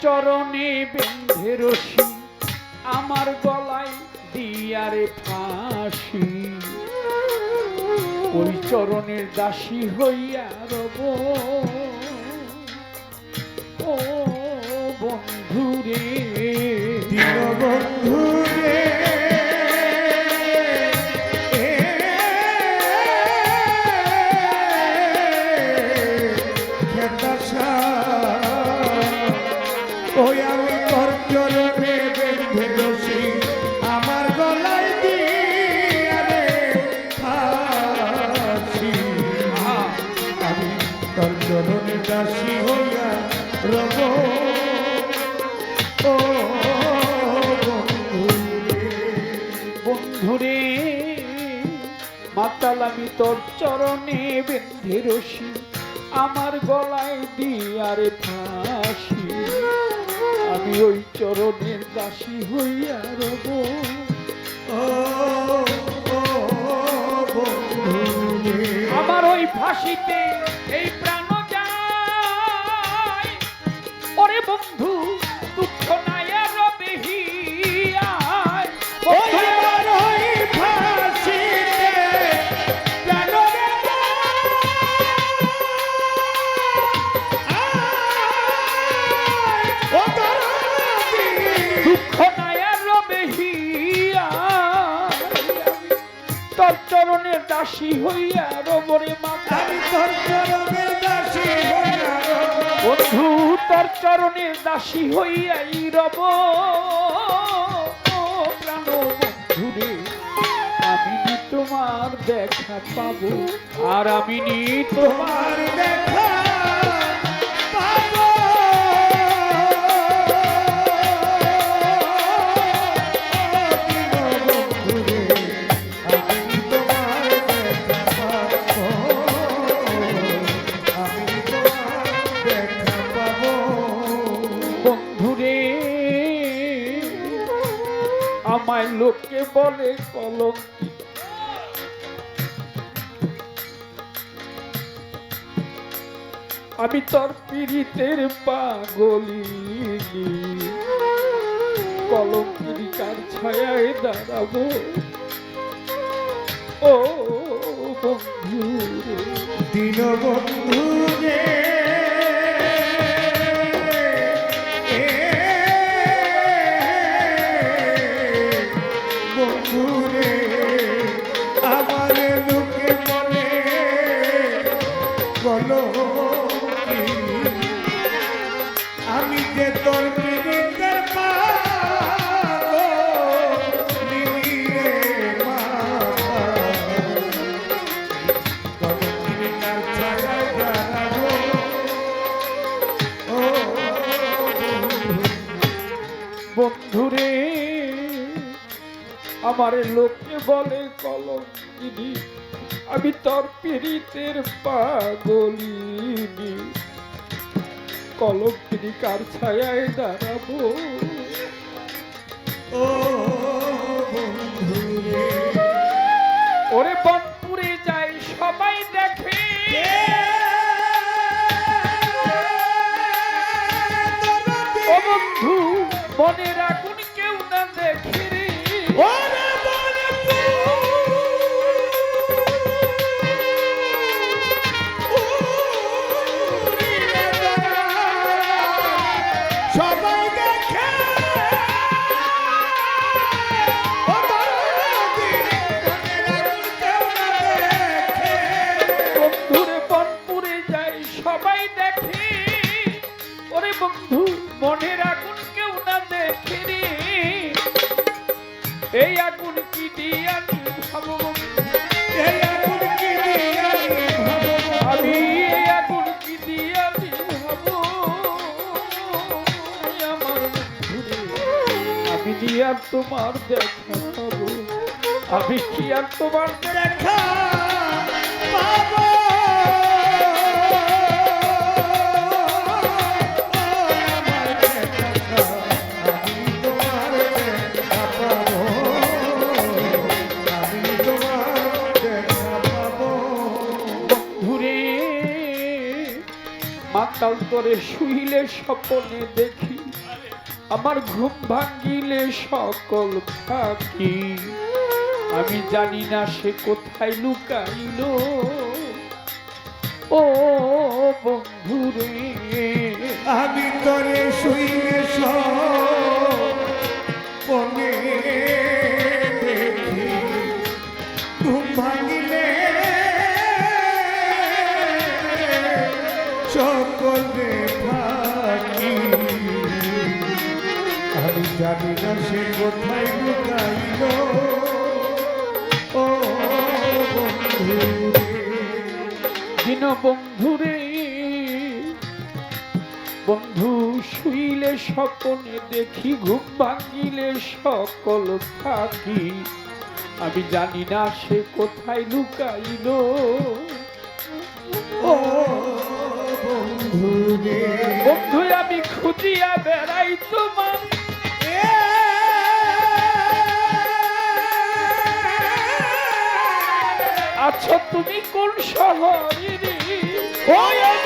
চরণে বেঁধে রশি, আমার গলায় দিয়ারে ফাঁসি। ওই চরণের দাসী হইয়া রব। ও বন্ধু রে দীনবন্ধু চরণে দাসী হইয়া রব। ও বন্ধুরে মাতাল, আমি তোর চরণে বেঁধে রশি আমার গলায় দিয়ারে ফাঁসি। আমি ওই চরণের দাসী হইয়া রব। আমার ওই ফাঁসিতে দুঃখ নাই আর বেহিয়া তোর চরণের দাসী হইয়া রবরে মাতা। তোর দাসী হইয়া রব। বন্ধু তোর চরণের দাসী হইয়াই রব। প্রাণ বন্ধু আমি তোমার দেখা পাবো আর আমি তোমার দেখা বলে আমি তোর পীড়িতের পাগলি কলঙ্কির কার ছায়ায় দাঁড়াবো। ও বন্ধু। বন্ধুরে আমার লোকে বলে কলঙ্কিনী আমি তোর পীড়িতের পাগলিনী। কলঙ্কিনী কার ছায়ায় দাঁড়াবো? ও বন্ধু মনের আগুন কেউ না দেখে রে এই আগুন কি দিয়ে আমি ভাবো এই আগুন কি দিয়া ভাবো আমি এই আগুন কি দিয়ে আমি ভাবো আমার আমি কি আর তোমার দেখা পাবো? আমি কি আর তোমার দেখা দেখা পাবো? করে শুইলে স্বপনে দেখি, আমার ঘুম ভাঙ্গিলে সকল থাকি। আমি জানি না সে কোথায় লুকাইল। ও বন্ধুরে, আমি তরে শুইলে মনে দেখি। ঘুম জানি না সে কোথায় লুকাইল। ও বন্ধু দিন বন্ধুরে বন্ধু শুইলে স্বপনে দেখি ঘুম ভাঙ্গিলে সকল থাকি। আমি জানি না সে কোথায় লুকাইল। ও বন্ধু বন্ধু আমি খুঁজিয়া বেড়াই তোমার আছো তুমি কোন শহরে ওই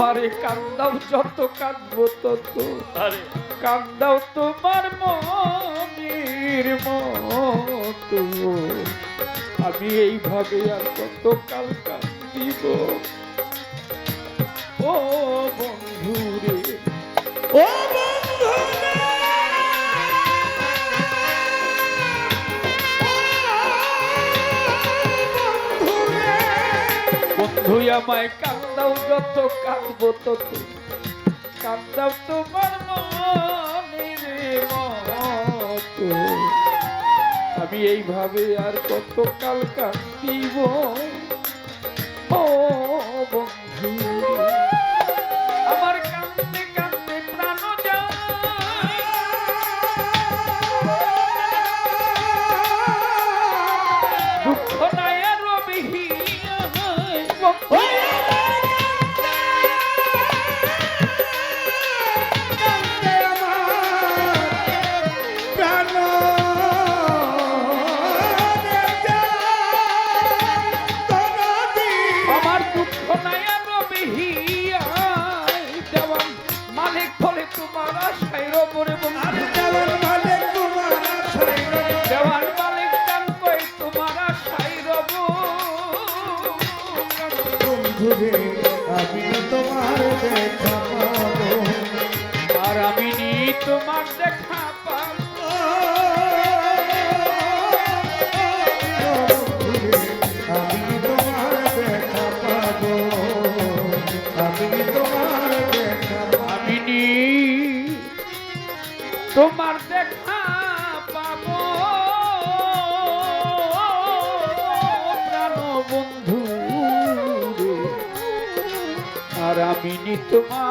আমারে কান্দাও যত কাঁদবো তত। আরে। কান্দাও তোমার মনের মতো। আমি এইভাবে আর কত কাল কান্দিব ও বন্ধুরে! ও বন্ধু বন্ধু আমায় কান্দাও যত কাঁদব তত। কান্দাও তোমার আমি এইভাবে আর কত কাল কান্দিব? আর আমি তোমার দেখা প্রাণ বন্ধু রে। আর আমি নি তোমার